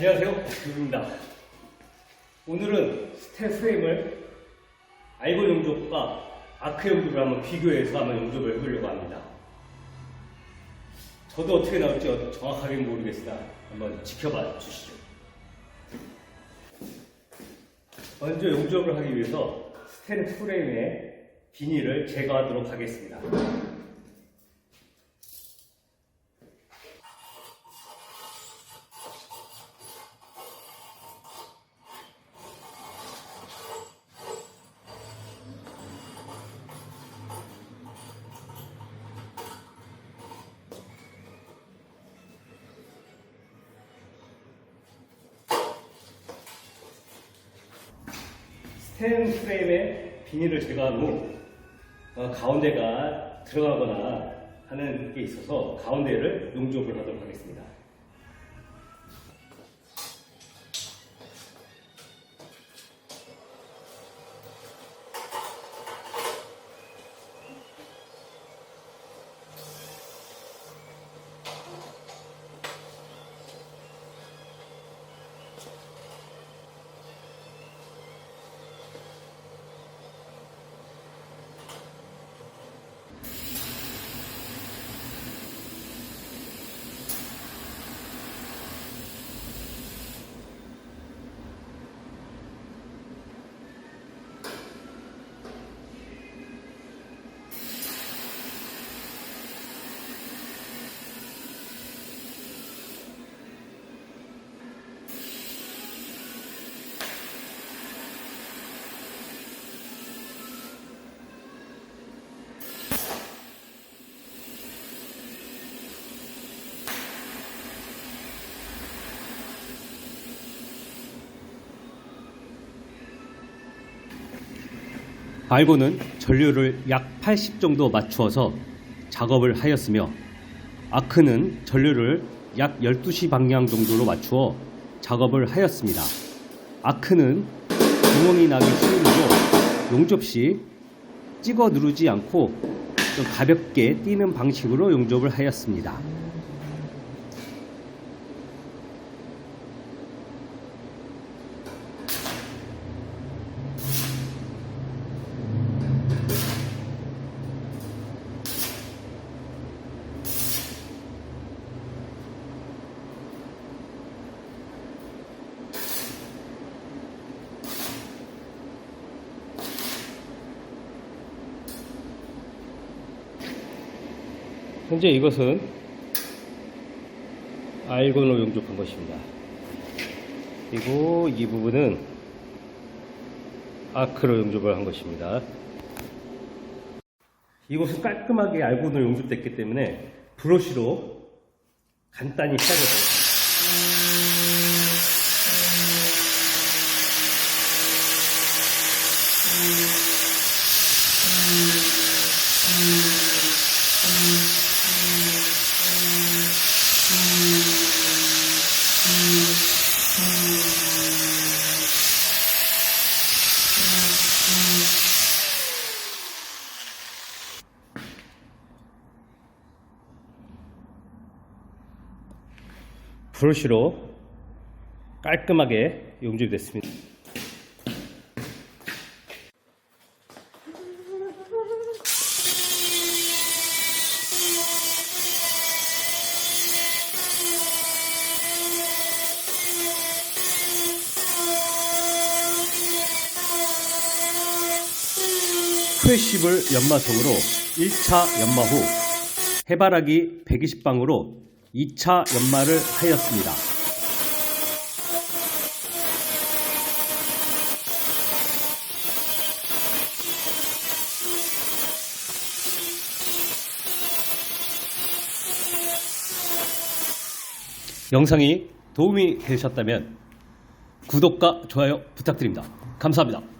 안녕하세요. 박규입니다. 오늘은 스텔 프레임을 알고 용접과 아크 용접을 한번 비교해서 한번 용접을 해보려고 합니다. 저도 어떻게 나올지 정확하게 모르겠으나 한번 지켜봐 주시죠. 먼저 용접을 하기 위해서 스텐 프레임의 비닐을 제거하도록 하겠습니다. 스텐 프레임에 비닐을 제거한 후 어, 가운데가 들어가거나 하는 게 있어서 가운데를 용접을 하도록 하겠습니다. 알고는 전류를 약 80 정도 맞추어서 작업을 하였으며 아크는 전류를 약 12시 방향 정도로 맞추어 작업을 하였습니다. 아크는 구멍이 나기 쉬우므로 용접 시 찍어 누르지 않고 좀 가볍게 뛰는 방식으로 용접을 하였습니다. 현재 이것은 알곤으로 용접한 것입니다. 그리고 이 부분은 아크로 용접을 한 것입니다. 이곳은 깔끔하게 알곤으로 용접됐기 때문에 브러쉬로 간단히 시작을 브러쉬로 깔끔하게 용접이 됐습니다. 크래시블 연마성으로 1차 연마 후 해바라기 120방으로 2차 연마를 하였습니다. 영상이 도움이 되셨다면 구독과 좋아요 부탁드립니다. 감사합니다.